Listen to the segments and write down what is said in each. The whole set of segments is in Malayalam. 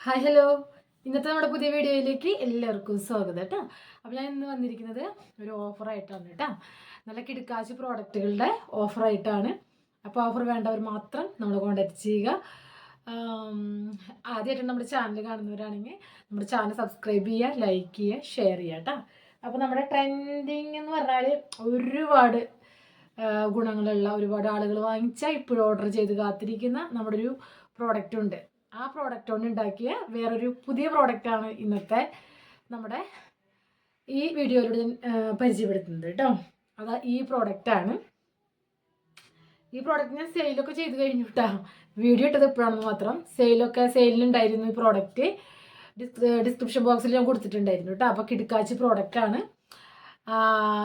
Hi hello. ഇന്നത്തെ നമ്മുടെ പുതിയ വീഡിയോയിലേക്ക് എല്ലാവർക്കും സ്വാഗതം കേട്ടോ. അപ്പോൾ ഞാൻ ഇന്ന് വന്നിരിക്കുന്നത് ഒരു ഓഫറായിട്ടാണ് കേട്ടോ. നല്ല കിടക്കാശ് പ്രോഡക്റ്റുകളുടെ ഓഫറായിട്ടാണ്. അപ്പോൾ ഓഫർ വേണ്ടവർ മാത്രം നമ്മൾ കോൺടാക്ട് ചെയ്യുക. ആദ്യമായിട്ട് നമ്മുടെ ചാനൽ കാണുന്നവരാണെങ്കിൽ നമ്മുടെ ചാനൽ സബ്സ്ക്രൈബ് ചെയ്യുക ലൈക്ക് ചെയ്യുക ഷെയർ ചെയ്യുക കേട്ടോ. അപ്പോൾ നമ്മുടെ ട്രെൻഡിങ് എന്ന് പറഞ്ഞാൽ ഒരുപാട് ഗുണങ്ങളുള്ള ഒരുപാട് ആളുകൾ വാങ്ങിച്ചാൽ ഇപ്പോഴും ഓർഡർ ചെയ്ത് കാത്തിരിക്കുന്ന നമ്മുടെ ഒരു പ്രോഡക്റ്റ് ഉണ്ട്. ആ പ്രോഡക്റ്റ് കൊണ്ട് ഉണ്ടാക്കിയ വേറൊരു പുതിയ പ്രോഡക്റ്റാണ് ഇന്നത്തെ നമ്മുടെ ഈ വീഡിയോയിലൂടെ പരിചയപ്പെടുത്തുന്നത് കേട്ടോ. അതാ ഈ പ്രോഡക്റ്റാണ് ഈ പ്രോഡക്റ്റ് ഞാൻ സെയിലൊക്കെ ചെയ്ത് കഴിഞ്ഞു കേട്ടോ. വീഡിയോ ഇട്ടത് എപ്പോഴാണെന്ന് മാത്രം. സെയിലൊക്കെ സെയിലിലുണ്ടായിരുന്നു ഈ പ്രോഡക്റ്റ് ഡിസ്ക്രിപ്ഷൻ ബോക്സിൽ ഞാൻ കൊടുത്തിട്ടുണ്ടായിരുന്നു കേട്ടോ. അപ്പോൾ കിടക്കാച്ചി പ്രോഡക്റ്റാണ്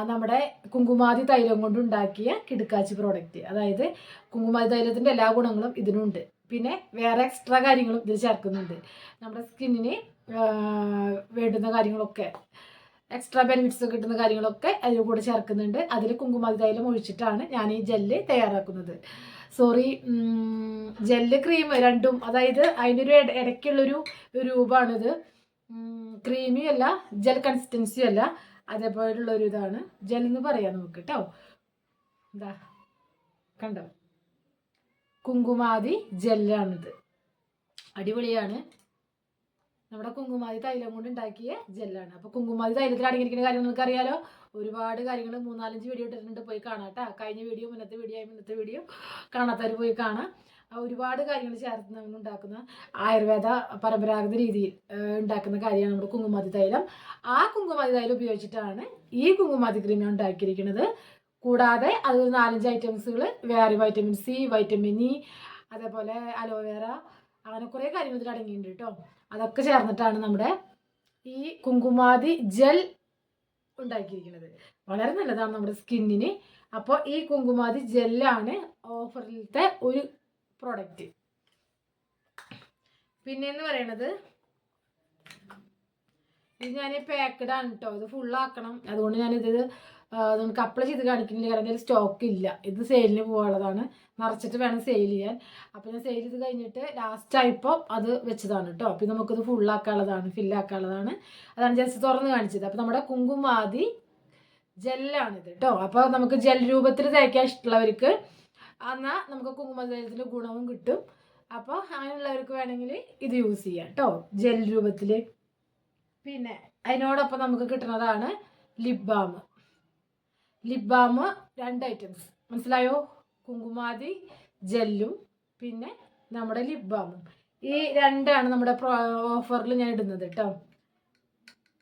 നമ്മുടെ കുങ്കുമാതി തൈലം കൊണ്ട് ഉണ്ടാക്കിയ കിടക്കാച്ചി പ്രോഡക്റ്റ് അതായത് കുങ്കുമാതി തൈലത്തിന്റെ എല്ലാ ഗുണങ്ങളും ഇതിനുണ്ട്. പിന്നെ വേറെ എക്സ്ട്രാ കാര്യങ്ങളും ഇതിൽ ചേർക്കുന്നുണ്ട്. നമ്മുടെ സ്കിന്നിന് വേണ്ടുന്ന കാര്യങ്ങളൊക്കെ എക്സ്ട്രാ ബെനിഫിറ്റ്സ് കിട്ടുന്ന കാര്യങ്ങളൊക്കെ അതിൽ കൂടെ ചേർക്കുന്നുണ്ട്. അതിൽ കുങ്കുമാതി തൈലം ഒഴിച്ചിട്ടാണ് ഞാൻ ഈ ജെല്ല് തയ്യാറാക്കുന്നത്. സോറി ജെല്ല് ക്രീം രണ്ടും അതായത് അതിന്റെ ഒരു ഇട- ഇടയ്ക്കുള്ളൊരു രൂപമാണിത് ക്രീമിയും അല്ല ജെൽ കൺസിസ്റ്റൻസിയും അല്ല അതേപോലുള്ള ഒരു ഇതാണ് ജെൽ എന്ന് പറയാം നമുക്ക് കേട്ടോ. എന്താ കണ്ടോ? കുങ്കുമാതി ജെല്ലാണിത്. അടിപൊളിയാണ്. നമ്മുടെ കുങ്കുമാതി തൈലം കൊണ്ട് ഉണ്ടാക്കിയ ജെല്ലാണ്. അപ്പോൾ കുങ്കുമാതി തൈലത്തിൽ അടങ്ങിയിരിക്കുന്ന കാര്യം നിങ്ങൾക്ക് അറിയാലോ ഒരുപാട് കാര്യങ്ങൾ മൂന്നാലഞ്ച് വീഡിയോ ഇട്ടിട്ടുണ്ട്. പോയി കാണാം കേട്ടോ കഴിഞ്ഞ വീഡിയോ മുന്നത്തെ വീഡിയോ ആയി മുന്നത്തെ വീഡിയോ കാണാത്തവർ പോയി കാണാം. ഒരുപാട് കാര്യങ്ങൾ ചേർത്ത് നമ്മൾ ഉണ്ടാക്കുന്ന ആയുർവേദ പരമ്പരാഗത രീതിയിൽ ഉണ്ടാക്കുന്ന കാര്യമാണ് നമ്മുടെ കുങ്കുമാതി തൈലം. ആ കുങ്കുമാതി തൈലം ഉപയോഗിച്ചിട്ടാണ് ഈ കുങ്കുമാതി ക്രീം ഉണ്ടാക്കിയിരിക്കുന്നത്. കൂടാതെ അതിൽ നാലഞ്ച് ഐറ്റംസുകൾ വേറെ വൈറ്റമിൻ സി വൈറ്റമിൻ ഇ അതേപോലെ അലോവേറ അങ്ങനെ കുറേ കാര്യങ്ങൾ ഇതിൽ അടങ്ങിയിട്ടുണ്ട് കേട്ടോ അതൊക്കെ ചേർന്നിട്ടാണ് നമ്മുടെ ഈ കുങ്കുമാതി ജെൽ ഉണ്ടാക്കിയിരിക്കുന്നത്. വളരെ നല്ലതാണ് നമ്മുടെ സ്കിന്നിന്. അപ്പോൾ ഈ കുങ്കുമാതി ജെല്ലാണ് ഓഫറിലത്തെ ഒരു പ്രോഡക്റ്റ് പിന്നെന്ന് പറയണത് ഇത് ഞാൻ പാക്കഡാണ് കേട്ടോ ഇത് ഫുള്ളാക്കണം അതുകൊണ്ട് ഞാനിത് നമുക്ക് അപ്ലൈ ചെയ്ത് കാണിക്കുന്നില്ല. കാരണം അതിൽ സ്റ്റോക്ക് ഇല്ല. ഇത് സെയിലിന് പോകാനുള്ളതാണ് നിറച്ചിട്ട് വേണം സെയിൽ ചെയ്യാൻ. അപ്പോൾ ഞാൻ സെയിൽ ചെയ്ത് കഴിഞ്ഞിട്ട് ലാസ്റ്റ് ആയപ്പോൾ അത് വെച്ചതാണ് കേട്ടോ അപ്പോൾ നമുക്കിത് ഫുള്ളാക്കാനുള്ളതാണ് ഫില്ലാക്കാനുള്ളതാണ് അതാണ് ജസ്റ്റ് തുറന്ന് കാണിച്ചത്. അപ്പോൾ നമ്മുടെ കുങ്കുമാതി ജെല്ലാണിത് കേട്ടോ അപ്പോൾ നമുക്ക് ജെൽ രൂപത്തിൽ തയ്ക്കാൻ ഇഷ്ടമുള്ളവർക്ക് എന്നാൽ നമുക്ക് കുങ്കുമജലത്തിന്റെ ഗുണവും കിട്ടും. അപ്പോൾ അങ്ങനെയുള്ളവർക്ക് വേണമെങ്കിൽ ഇത് യൂസ് ചെയ്യാം കേട്ടോ ജെൽ രൂപത്തിൽ പിന്നെ അതിനോടൊപ്പം നമുക്ക് കിട്ടുന്നതാണ് ലിപ് ബാം ലിപ് ബാം രണ്ട് ഐറ്റംസ്. മനസ്സിലായോ? കുങ്കുമാതി ജെല്ലും പിന്നെ നമ്മുടെ ലിപ് ബാമും ഈ രണ്ടാണ് നമ്മുടെ ഓഫറിൽ ഞാൻ ഇടുന്നത് കേട്ടോ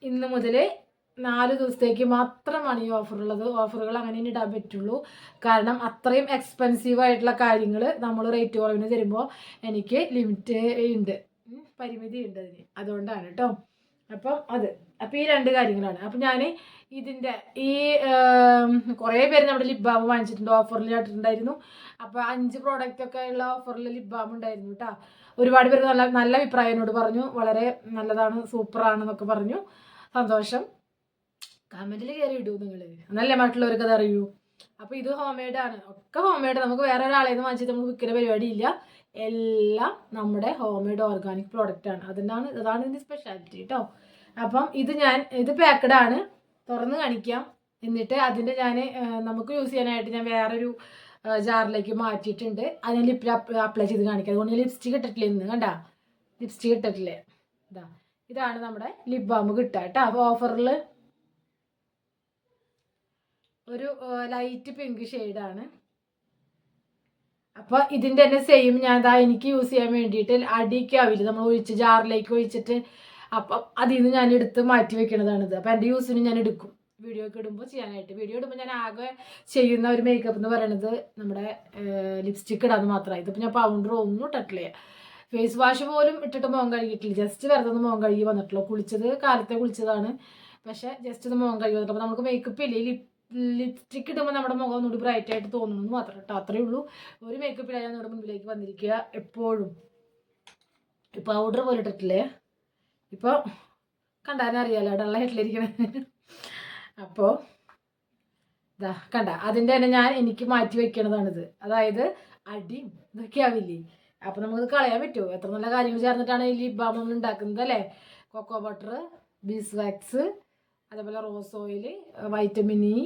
ഇന്ന് മുതൽ നാല് ദിവസത്തേക്ക് മാത്രമാണ് ഈ ഓഫർ ഉള്ളത്. ഓഫറുകൾ അങ്ങനെ ഇടാൻ പറ്റുള്ളൂ. കാരണം അത്രയും എക്സ്പെൻസീവ് ആയിട്ടുള്ള കാര്യങ്ങൾ നമ്മൾ റേറ്റ് കുറവിന് തരുമ്പോൾ എനിക്ക് ലിമിറ്റ് ഉണ്ട്. പരിമിതി ഉണ്ട് അതിന്. അതുകൊണ്ടാണ് കേട്ടോ അപ്പം അത്. അപ്പം ഈ രണ്ട് കാര്യങ്ങളാണ്. അപ്പം ഞാൻ ഇതിന്റെ ഈ കുറേ പേര് നമ്മുടെ ലിപ് ബാം വാങ്ങിച്ചിട്ടുണ്ട് ഓഫറിൽ കേട്ടിട്ടുണ്ടായിരുന്നു അപ്പോൾ അഞ്ച് പ്രോഡക്റ്റ് ഒക്കെ ഉള്ള ഓഫറിൽ ലിപ് ബാം ഉണ്ടായിരുന്നു കേട്ടോ ഒരുപാട് പേര് നല്ല നല്ല അഭിപ്രായം എന്നോട് പറഞ്ഞു. വളരെ നല്ലതാണ് സൂപ്പറാണെന്നൊക്കെ പറഞ്ഞു. സന്തോഷം. കമന്റിൽ കയറി ഇടൂ നിങ്ങൾ എന്നല്ലേ മറ്റുള്ളവർക്ക് അത് അറിയൂ. അപ്പോൾ ഇത് ഹോം മെയ്ഡാണ് ഒക്കെ ഹോം മെയ്ഡ് നമുക്ക് വേറെ ഒരാളെ നിന്ന് വാങ്ങിച്ചിട്ട് നമുക്ക് വിൽക്കുന്ന പരിപാടിയില്ല എല്ലാം നമ്മുടെ ഹോം മെയ്ഡ് ഓർഗാനിക് പ്രോഡക്റ്റ് ആണ്. അതിനാണ് അതാണ് ഇതിന്റെ സ്പെഷ്യാലിറ്റി കേട്ടോ അപ്പം ഇത് ഞാൻ ഇത് പാക്കഡ് ആണ്. തുറന്ന് കാണിക്കാം. എന്നിട്ട് അതിന്റെ ഞാൻ നമുക്ക് യൂസ് ചെയ്യാനായിട്ട് ഞാൻ വേറൊരു ജാറിലേക്ക് മാറ്റിയിട്ടുണ്ട്. അത് ഞാൻ ലിപ്പിൽ അപ്ലൈ ചെയ്ത് കാണിക്കാം. അതുകൊണ്ട് ലിപ്സ്റ്റിക് ഇട്ടിട്ടില്ല ഇന്ന് കണ്ട? ലിപ്സ്റ്റിക് ഇട്ടിട്ടില്ലേ? ഇതാ. ഇതാണ് നമ്മുടെ ലിപ് ബാം കിട്ടുക കേട്ടോ. അപ്പോൾ ഓഫറിൽ ഒരു ലൈറ്റ് പിങ്ക് ഷെയ്ഡാണ് അപ്പോൾ ഇതിന്റെ തന്നെ സെയിം ഞാൻ ദാ എനിക്ക് യൂസ് ചെയ്യാൻ വേണ്ടിയിട്ട് അടിക്കാവില്ല. നമ്മൾ ഒഴിച്ച് ജാറിലേക്ക് ഒഴിച്ചിട്ട് അപ്പം അതിൽ നിന്ന് ഞാൻ എടുത്ത് മാറ്റി വെക്കണതാണിത്. അപ്പം എന്റെ യൂസിന് ഞാൻ എടുക്കും വീഡിയോ ഒക്കെ ഇടുമ്പോൾ ചെയ്യാനായിട്ട്. വീഡിയോ ഇടുമ്പോൾ ഞാൻ ആകെ ചെയ്യുന്ന ഒരു മേക്കപ്പ് എന്ന് പറയുന്നത് നമ്മുടെ ലിപ്സ്റ്റിക്ക് ഇടാന്ന് മാത്രമാണ് ഇതിപ്പോൾ ഞാൻ പൗഡർ ഒന്നും ഇട്ടിട്ടില്ല. ഫേസ് വാഷ് പോലും ഇട്ടിട്ട് മുഖം കഴുകിയിട്ടില്ല. ജസ്റ്റ് വെറുതെ ഒന്ന് മുഖം കഴുകി വന്നിട്ടുള്ളൂ. കുളിച്ചത് കാലത്തെ കുളിച്ചതാണ്. പക്ഷെ ജസ്റ്റ് ഒന്ന് മുഖം കഴുകി വന്നിട്ട്. അപ്പോൾ നമുക്ക് മേക്കപ്പ് ഇല്ലേ? ലിപ് ലിപ്സ്റ്റിക് ഇടുമ്പോൾ നമ്മുടെ മുഖം ഒന്നുകൂടി ബ്രൈറ്റ് ആയിട്ട് തോന്നുന്നു മാത്രം കേട്ടോ. അത്രയേ ഉള്ളൂ. ഒരു മേക്കപ്പ് ഇല്ലാതെ നമ്മുടെ മുമ്പിലേക്ക് വന്നിരിക്കുക എപ്പോഴും. പൗഡർ പോലെ ഇട്ടിട്ടില്ലേ? ഇപ്പോൾ കണ്ടാനറിയാലോ ഡള്ള ഹെഡിലിരിക്കണത് അപ്പോൾ ഇതാ കണ്ട അതിന്റെ തന്നെ ഞാൻ എനിക്ക് മാറ്റി വെക്കണതാണിത്. അതായത് അടിയും ഇതൊക്കെ ആവില്ലേ അപ്പോൾ നമുക്ക് കളയാൻ പറ്റുമോ? എത്ര നല്ല കാര്യങ്ങൾ ചേർന്നിട്ടാണ് ഈ ലിപ് ബാം ഉണ്ടാക്കുന്നത് അല്ലേ? കൊക്കോ ബട്ടർ ബീസ് വാക്സ് അതേപോലെ റോസ് ഓയിൽ വൈറ്റമിൻ ഇ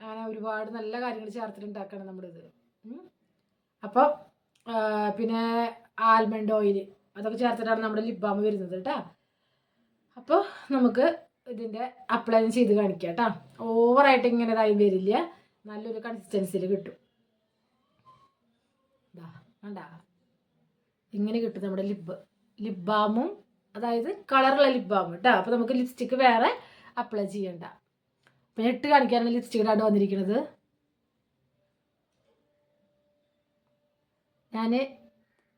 അങ്ങനെ ഒരുപാട് നല്ല കാര്യങ്ങൾ ചേർത്തിട്ട് ഉണ്ടാക്കണം നമ്മുടെ ഇത് അപ്പോൾ പിന്നെ ആൽമണ്ട് ഓയിൽ അതൊക്കെ ചേർത്തിട്ടാണ് നമ്മുടെ ലിപ് ബാം വരുന്നത് കേട്ടോ. അപ്പോൾ നമുക്ക് ഇതിന്റെ അപ്ലൈ ചെയ്ത് കാണിക്കാം കേട്ടോ ഓവറായിട്ട് ഇങ്ങനെ ഇതായി വരില്ല. നല്ലൊരു കൺസിസ്റ്റൻസിയിൽ കിട്ടും. കണ്ടാ? ഇങ്ങനെ കിട്ടും നമ്മുടെ ലിബ് ലിപ് ബാമും അതായത് കളറുള്ള ലിപ് ബാം കേട്ടോ അപ്പോൾ നമുക്ക് ലിപ്സ്റ്റിക്ക് വേറെ അപ്ലൈ ചെയ്യണ്ട. അപ്പം ഇട്ട് കാണിക്കാനാണ് ലിപ്സ്റ്റിക് വന്നിരിക്കുന്നത് ഞാൻ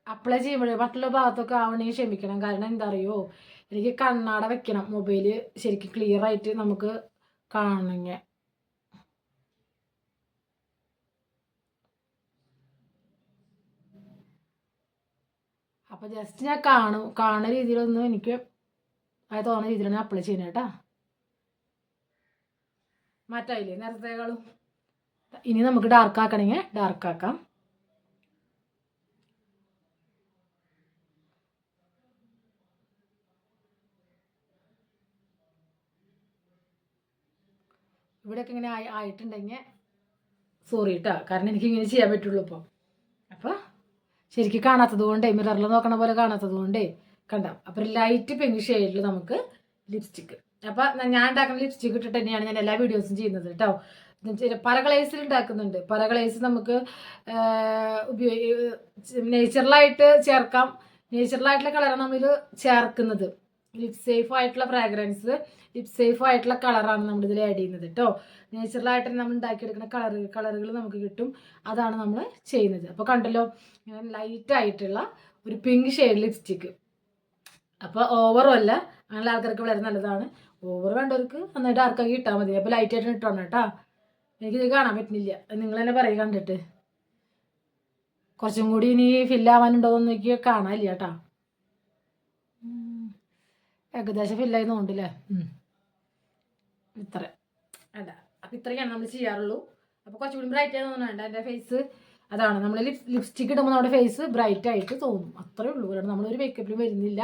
അപ്ലൈ ചെയ്യുമ്പോഴേ മറ്റുള്ള ഭാഗത്തൊക്കെ ആവണമെങ്കിൽ ക്ഷമിക്കണം. കാരണം എന്താ അറിയോ? എനിക്ക് കണ്ണാട വെക്കണം മൊബൈൽ ശരിക്കും ക്ലിയർ ആയിട്ട് നമുക്ക് കാണണമെങ്കിൽ അപ്പോൾ ജസ്റ്റ് ഞാൻ കാണും കാണുന്ന രീതിയിലൊന്നും എനിക്ക് അത് തോന്നുന്ന രീതിയിലാണ് അപ്ലൈ ചെയ്യുന്നത് കേട്ടോ മാറ്റായില്ലേ? നേരത്തേക്കാളും ഇനി നമുക്ക് ഡാർക്ക് ആക്കണമെങ്കിൽ ഡാർക്ക് ആക്കാം. ഇവിടെയൊക്കെ ഇങ്ങനെ ആയി ആയിട്ടുണ്ടെങ്കിൽ സോറി കേട്ടോ കാരണം എനിക്ക് ഇങ്ങനെ ചെയ്യാൻ പറ്റുള്ളൂ ഇപ്പോൾ അപ്പോൾ ശരിക്കും കാണാത്തത് കൊണ്ടേ മിററിൽ നോക്കണ പോലെ കാണാത്തത് കൊണ്ടേ കണ്ട. അപ്പോൾ ലൈറ്റ് പിങ്ക് ഷെയ്ഡിൽ നമുക്ക് ലിപ്സ്റ്റിക്ക് അപ്പോൾ ഞാൻ ഉണ്ടാക്കുന്ന ലിപ്സ്റ്റിക്ക് ഇട്ടിട്ട് തന്നെയാണ് ഞാൻ എല്ലാ വീഡിയോസും ചെയ്യുന്നത് കേട്ടോ പല കളേഴ്സിൽ ഉണ്ടാക്കുന്നുണ്ട്. പല കളേഴ്സ് നമുക്ക് ഉപയോഗി നേച്ചുറലായിട്ട് ചേർക്കാം. നേച്ചുറലായിട്ടുള്ള കളറാണ് നമ്മൾ ചേർക്കുന്നത്. ലിപ് സേഫ് ആയിട്ടുള്ള ഫ്രാഗ്രൻസ് ലിപ് സേഫ് ആയിട്ടുള്ള കളറാണ് നമ്മൾ ഇതിൽ ആഡ് ചെയ്യുന്നത് കേട്ടോ നേച്ചുറലായിട്ട് നമ്മൾ ഉണ്ടാക്കിയെടുക്കുന്ന കളർ കളറുകൾ നമുക്ക് കിട്ടും. അതാണ് നമ്മൾ ചെയ്യുന്നത്. അപ്പോൾ കണ്ടല്ലോ ഇങ്ങനെ ലൈറ്റ് ആയിട്ടുള്ള ഒരു പിങ്ക് ഷെയ്ഡ് ലിപ്സ്റ്റിക്ക് അപ്പോൾ ഓവറും അല്ല അങ്ങനെ ആൾക്കാർക്ക് വളരെ നല്ലതാണ്. ഓവർ വേണ്ടവർക്ക് നന്നായിട്ട് ആർക്കാക്കി ഇട്ടാൽ മതി. അപ്പോൾ ലൈറ്റ് ആയിട്ട് ഇട്ടോണം കേട്ടോ എനിക്കിത് കാണാൻ പറ്റുന്നില്ല. നിങ്ങൾ തന്നെ പറയുക കണ്ടിട്ട്. കുറച്ചും കൂടി ഇനി ഫില്ലാവാനുണ്ടോ എന്നൊക്കെ കാണാനില്ല കേട്ടോ. ഏകദേശം ഫില്ലായി തോന്നുന്നുണ്ടല്ലേ? ഇത്ര. അല്ല അപ്പം ഇത്രയാണ് നമ്മൾ ചെയ്യാറുള്ളൂ. അപ്പോൾ കുറച്ചുകൂടി ബ്രൈറ്റ് ആയി തോന്നുന്നുണ്ട് എന്റെ ഫേസ് അതാണ്. നമ്മൾ ലിപ് ലിപ്സ്റ്റിക്ക് ഇടുമ്പോൾ നമ്മുടെ ഫേസ് ബ്രൈറ്റ് ആയിട്ട് തോന്നും. അത്രേ ഉള്ളൂ. കാരണം നമ്മളൊരു മേക്കപ്പിലും വരുന്നില്ല.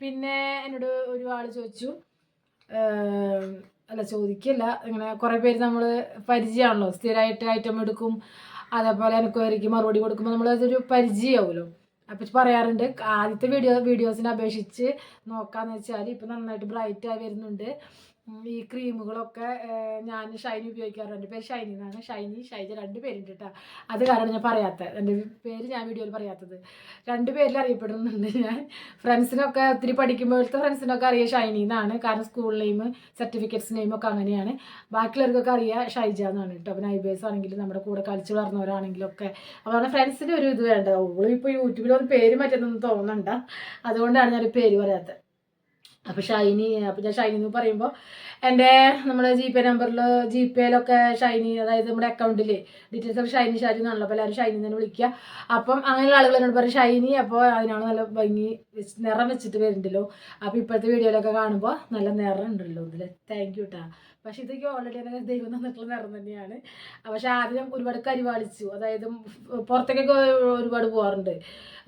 പിന്നെ എന്നോട് ഒരുപാട് ചോദിച്ചു. അല്ല ചോദിക്കല്ല. ഇങ്ങനെ കുറേ പേര് നമ്മൾ പരിചയമാണല്ലോ. സ്ഥിരമായിട്ട് ഐറ്റം എടുക്കും. അതേപോലെ എനിക്ക് മറുപടി കൊടുക്കുമ്പോൾ നമ്മൾ അതൊരു പരിചയമാവുമല്ലോ. അപ്പം പറയാറുണ്ട് ആദ്യത്തെ വീഡിയോ വീഡിയോസിനെ അപേക്ഷിച്ച് നോക്കാന്ന് വെച്ചാൽ ഇപ്പം നന്നായിട്ട് ബ്രൈറ്റ് ആയി വരുന്നുണ്ട്. ഈ ക്രീമുകളൊക്കെ ഞാൻ ഷൈനി ഉപയോഗിക്കാറുണ്ട്. പേര് ഷൈനി എന്നാണ്. ഷൈനി ഷൈജ രണ്ട് പേരുണ്ട് കേട്ടോ. അത് കാരണം ഞാൻ പറയാത്തത്. എന്റെ പേര് ഞാൻ വീഡിയോയിൽ പറയാത്തത്. രണ്ട് പേരിൽ അറിയപ്പെടുന്നുണ്ട് ഞാൻ. ഫ്രണ്ട്സിനൊക്കെ ഒത്തിരി പഠിക്കുമ്പോഴത്തെ ഫ്രണ്ട്സിനൊക്കെ അറിയാം ഷൈനി എന്നാണ്. കാരണം സ്കൂൾ നെയിം സർട്ടിഫിക്കറ്റ്സ് നെയിം ഒക്കെ അങ്ങനെയാണ്. ബാക്കിയുള്ളവർക്കൊക്കെ അറിയാം ഷൈജ എന്നാണ് കേട്ടോ. പിന്നെ നൈബേഴ്സ് ആണെങ്കിലും നമ്മുടെ കൂടെ കളിച്ച് വളർന്നവരാണെങ്കിലും ഒക്കെ. അപ്പോൾ ഫ്രണ്ട്സിന്റെ ഒരു ഇത് വേണ്ട ഓളും ഇപ്പോൾ യൂട്യൂബിലൊന്നും പേര് മറ്റൊന്നും തോന്നണ്ട. അതുകൊണ്ടാണ് ഞാൻ പേര് പറയാത്തത്. അപ്പോൾ ഷൈനി അപ്പോൾ ഞാൻ ഷൈനി എന്ന് പറയുമ്പോൾ എന്റെ നമ്മുടെ ജി പേ നമ്പറിൽ ജി പേയിലൊക്കെ ഷൈനി അതായത് നമ്മുടെ അക്കൗണ്ടിൽ ഡീറ്റെയിൽസ് ഒക്കെ ഷൈനി ഷാരി എന്നാണല്ലോ. അപ്പോൾ എല്ലാവരും ഷൈനി തന്നെ വിളിക്കുക അപ്പം അങ്ങനെയുള്ള ആളുകൾ എന്നോട് പറയും ഷൈനി അപ്പോൾ അതിനാണ് നല്ല ഭംഗി നിറം വെച്ചിട്ട് വരുന്നുണ്ടല്ലോ അപ്പോൾ ഇപ്പോഴത്തെ വീഡിയോയിലൊക്കെ കാണുമ്പോൾ നല്ല നിറം ഉണ്ടല്ലോ ഇതിൽ താങ്ക് യു കേട്ടോ പക്ഷേ ഇതൊക്കെ ഓൾറെഡി എനിക്ക് ദൈവം തന്നിട്ടുള്ള നിറം തന്നെയാണ്. പക്ഷേ ആദ്യം ഒരുപാട് കരിവാളിച്ചു. അതായത് പുറത്തേക്കൊക്കെ ഒരുപാട് പോകാറുണ്ട്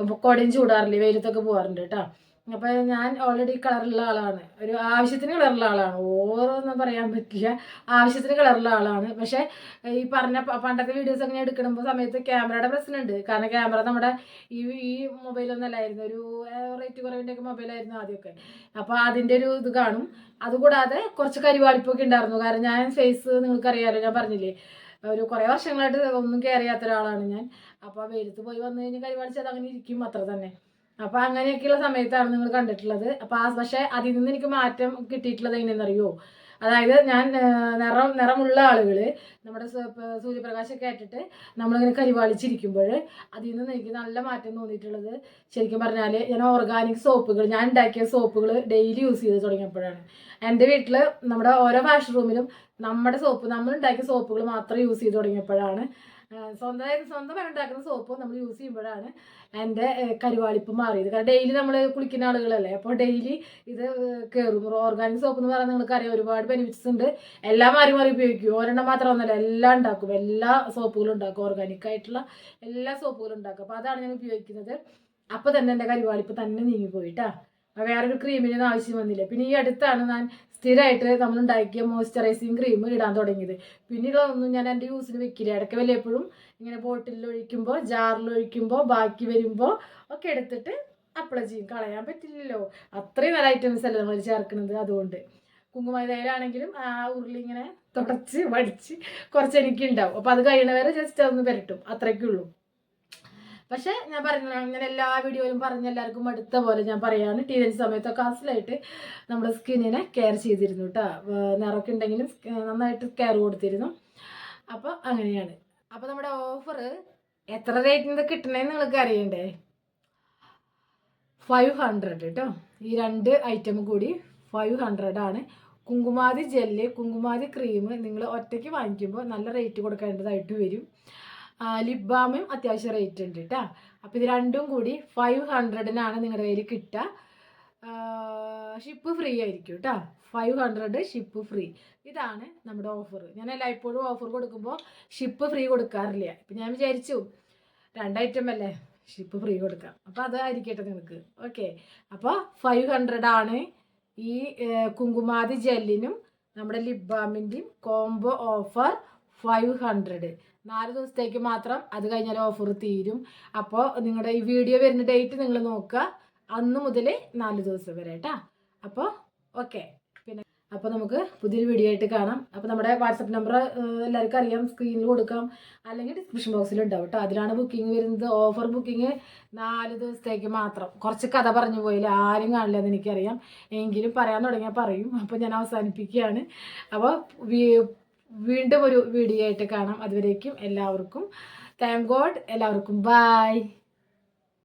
അപ്പോൾ കുടയും ചൂടാറില്ലേ വെയിലത്തൊക്കെ പോകാറുണ്ട് കേട്ടോ അപ്പോൾ ഞാൻ ഓൾറെഡി കളറുള്ള ആളാണ്. ഒരു ആവശ്യത്തിന് കളറുള്ള ആളാണ്. ഓരോന്നും പറയാൻ പറ്റില്ല. ആവശ്യത്തിന് കളറുള്ള ആളാണ്. പക്ഷേ ഈ പറഞ്ഞ പണ്ടത്തെ വീഡിയോസ് ഒക്കെ ഞാൻ എടുക്കുമ്പോൾ സമയത്ത് ക്യാമറയുടെ പ്രശ്നമുണ്ട് കാരണം ക്യാമറ നമ്മുടെ ഈ ഈ മൊബൈലൊന്നും അല്ലായിരുന്നു. ഒരു റേറ്റ് കുറവിന്റെയൊക്കെ മൊബൈലായിരുന്നു ആദ്യമൊക്കെ. അപ്പോൾ അതിന്റെ ഒരു ഇത് കാണും. അതുകൂടാതെ കുറച്ച് കരിവാളിപ്പൊക്കെ ഉണ്ടായിരുന്നു കാരണം ഞാൻ ഫേസ് നിങ്ങൾക്കറിയാമല്ലോ ഞാൻ പറഞ്ഞില്ലേ ഒരു കുറേ വർഷങ്ങളായിട്ട് ഒന്നും കയറിയാത്ത ഒരാളാണ് ഞാൻ. അപ്പോൾ വെയിലത്ത് പോയി വന്നു കഴിഞ്ഞാൽ കരിവാളിച്ചത് അങ്ങനെ ഇരിക്കും അത്ര തന്നെ. അപ്പോൾ അങ്ങനെയൊക്കെയുള്ള സമയത്താണ് നിങ്ങൾ കണ്ടിട്ടുള്ളത്. അപ്പൊ ആ പക്ഷെ അതിൽ നിന്ന് എനിക്ക് മാറ്റം കിട്ടിയിട്ടുള്ളത് എങ്ങനെയെന്നറിയോ? അതായത് ഞാൻ നിറം നിറമുള്ള ആളുകൾ നമ്മുടെ സൂര്യപ്രകാശമൊക്കെ ആയിട്ടിട്ട് നമ്മളിങ്ങനെ കരിവാളിച്ചിരിക്കുമ്പോൾ അതിൽ നിന്ന് എനിക്ക് നല്ല മാറ്റം തോന്നിയിട്ടുള്ളത് ശരിക്കും പറഞ്ഞാൽ ഞാൻ ഓർഗാനിക് സോപ്പുകൾ ഞാൻ ഉണ്ടാക്കിയ സോപ്പുകൾ ഡെയിലി യൂസ് ചെയ്ത് തുടങ്ങിയപ്പോഴാണ്. എന്റെ വീട്ടിൽ നമ്മുടെ ഓരോ വാഷ്റൂമിലും നമ്മുടെ സോപ്പ് നമ്മൾ ഉണ്ടാക്കിയ സോപ്പുകൾ മാത്രം യൂസ് ചെയ്ത് തുടങ്ങിയപ്പോഴാണ് സ്വന്തമായിട്ട് സ്വന്തമായി ഉണ്ടാക്കുന്ന സോപ്പ് നമ്മൾ യൂസ് ചെയ്യുമ്പോഴാണ് എന്റെ കരുവാളിപ്പ് മാറിയത്. കാരണം ഡെയിലി നമ്മൾ കുളിക്കുന്ന ആളുകളല്ലേ അപ്പോൾ ഡെയിലി ഇത് കയറും ഓർഗാനിക് സോപ്പ് എന്ന് പറയുന്നത് നിങ്ങൾക്ക് അറിയാം ഒരുപാട് ബെനിഫിറ്റ്സ് ഉണ്ട്. എല്ലാം മാറി മാറി ഉപയോഗിക്കും. ഒരെണ്ണം മാത്രമൊന്നുമല്ല എല്ലാം ഉണ്ടാക്കും. എല്ലാ സോപ്പുകളും ഉണ്ടാക്കും. ഓർഗാനിക് ആയിട്ടുള്ള എല്ലാ സോപ്പുകളും ഉണ്ടാക്കും. അപ്പോൾ അതാണ് ഞാൻ ഉപയോഗിക്കുന്നത്. അപ്പോൾ തന്നെ എന്റെ കരുവാളിപ്പ് തന്നെ നീങ്ങിപ്പോയിട്ടാ വേറൊരു ക്രീമിനൊന്നും ആവശ്യം വന്നില്ല. പിന്നെ ഈ അടുത്താണ് ഞാൻ സ്ഥിരമായിട്ട് നമ്മൾ ഉണ്ടാക്കിയ മോയ്സ്ചറൈസിങ് ക്രീം ഇടാൻ തുടങ്ങിയത്. പിന്നീടൊന്നും ഞാൻ എന്റെ യൂസിന് വെക്കില്ല. ഇടയ്ക്ക് വല്ല എപ്പോഴും ഇങ്ങനെ ബോട്ടിലിൽ ഒഴിക്കുമ്പോൾ ജാറിൽ ഒഴിക്കുമ്പോൾ ബാക്കി വരുമ്പോൾ ഒക്കെ എടുത്തിട്ട് അപ്ലൈ ചെയ്യും. കളയാൻ പറ്റില്ലല്ലോ. അത്രയും നല്ല ഐറ്റംസ് അല്ലേ നമ്മൾ ചേർക്കുന്നത് അതുകൊണ്ട്. കുങ്കുമതയിലാണെങ്കിലും ആ ഉരുളി ഇങ്ങനെ തുടച്ച് വടിച്ച് കുറച്ച് എനിക്ക് ഉണ്ടാവും. അപ്പോൾ അത് കഴിയണ വരെ ജസ്റ്റ് അതൊന്ന് പുരട്ടും. അത്രയ്ക്കേ ഉള്ളൂ. പക്ഷേ ഞാൻ പറഞ്ഞ അങ്ങനെ എല്ലാ വീഡിയോയിലും പറഞ്ഞ എല്ലാവർക്കും അടുത്ത പോലെ ഞാൻ പറയാണ് ടീനേജ് സമയത്തൊക്കെ അസലായിട്ട് നമ്മുടെ സ്കിന്നിനെ കെയർ ചെയ്തിരുന്നു കേട്ടോ നിറമൊക്കെ ഉണ്ടെങ്കിലും നന്നായിട്ട് കെയർ കൊടുത്തിരുന്നു. അപ്പോൾ അങ്ങനെയാണ്. അപ്പോൾ നമ്മുടെ ഓഫർ എത്ര റേറ്റിന് കിട്ടണേന്ന് നിങ്ങൾക്ക് അറിയണ്ടേ? ഫൈവ് ഹൺഡ്രഡ് കേട്ടോ ഈ രണ്ട് ഐറ്റം കൂടി ഫൈവ് ഹൺഡ്രഡ് ആണ്. കുങ്കുമാതി ജെല്ല് കുങ്കുമാതി ക്രീം നിങ്ങൾ ഒറ്റയ്ക്ക് വാങ്ങിക്കുമ്പോൾ നല്ല റേറ്റ് കൊടുക്കേണ്ടതായിട്ട് വരും. ലിപ് ബാമും അത്യാവശ്യം റേറ്റ് ഉണ്ട് കേട്ടോ അപ്പോൾ ഇത് രണ്ടും കൂടി ഫൈവ് ഹൺഡ്രഡിനാണ് നിങ്ങളുടെ കയ്യിൽ കിട്ടുക ഷിപ്പ് ഫ്രീ ആയിരിക്കും കേട്ടോ ഫൈവ് ഹൺഡ്രഡ് ഷിപ്പ് ഫ്രീ ഇതാണ് നമ്മുടെ ഓഫർ ഞാൻ എല്ലായ്പ്പോഴും ഓഫർ കൊടുക്കുമ്പോൾ ഷിപ്പ് ഫ്രീ കൊടുക്കാറില്ല. ഇപ്പം ഞാൻ വിചാരിച്ചു രണ്ടൈറ്റം അല്ലേ ഷിപ്പ് ഫ്രീ കൊടുക്കാം. അപ്പോൾ അതായിരിക്കട്ടെ നിങ്ങൾക്ക് ഓക്കെ അപ്പോൾ ഫൈവ് ഹൺഡ്രഡ് ആണ് ഈ കുങ്കുമാതി ജെല്ലിനും നമ്മുടെ ലിപ് ബാമിന്റെയും കോംബോ ഓഫർ ഫൈവ് ഹൺഡ്രഡ് നാല് ദിവസത്തേക്ക് മാത്രം അത് കഴിഞ്ഞാൽ ഓഫർ തീരും. അപ്പോൾ നിങ്ങളുടെ ഈ വീഡിയോ വരുന്ന ഡേറ്റ് നിങ്ങൾ നോക്കുക അന്ന് മുതൽ നാല് ദിവസം വരെ കേട്ടോ അപ്പോൾ ഓക്കെ പിന്നെ അപ്പോൾ നമുക്ക് പുതിയൊരു വീഡിയോ ആയിട്ട് കാണാം. അപ്പോൾ നമ്മുടെ വാട്സപ്പ് നമ്പർ എല്ലാവർക്കും അറിയാം. സ്ക്രീനിൽ കൊടുക്കാം. അല്ലെങ്കിൽ ഡിസ്ക്രിപ്ഷൻ ബോക്സിൽ ഉണ്ടാവും കേട്ടോ അതിലാണ് ബുക്കിംഗ് വരുന്നത്. ഓഫർ ബുക്കിംഗ് നാല് ദിവസത്തേക്ക് മാത്രം. കുറച്ച് കഥ പറഞ്ഞു പോയില്ല ആരും കാണില്ല എന്ന് എനിക്കറിയാം. എങ്കിലും പറയാൻ തുടങ്ങിയാൽ പറയും. അപ്പോൾ ഞാൻ അവസാനിപ്പിക്കുകയാണ്. അപ്പോൾ വീണ്ടും ഒരു വീഡിയോ ആയിട്ട് കാണാം. അതുവരേക്കും എല്ലാവർക്കും താങ്ക് ഗോഡ് എല്ലാവർക്കും ബായ്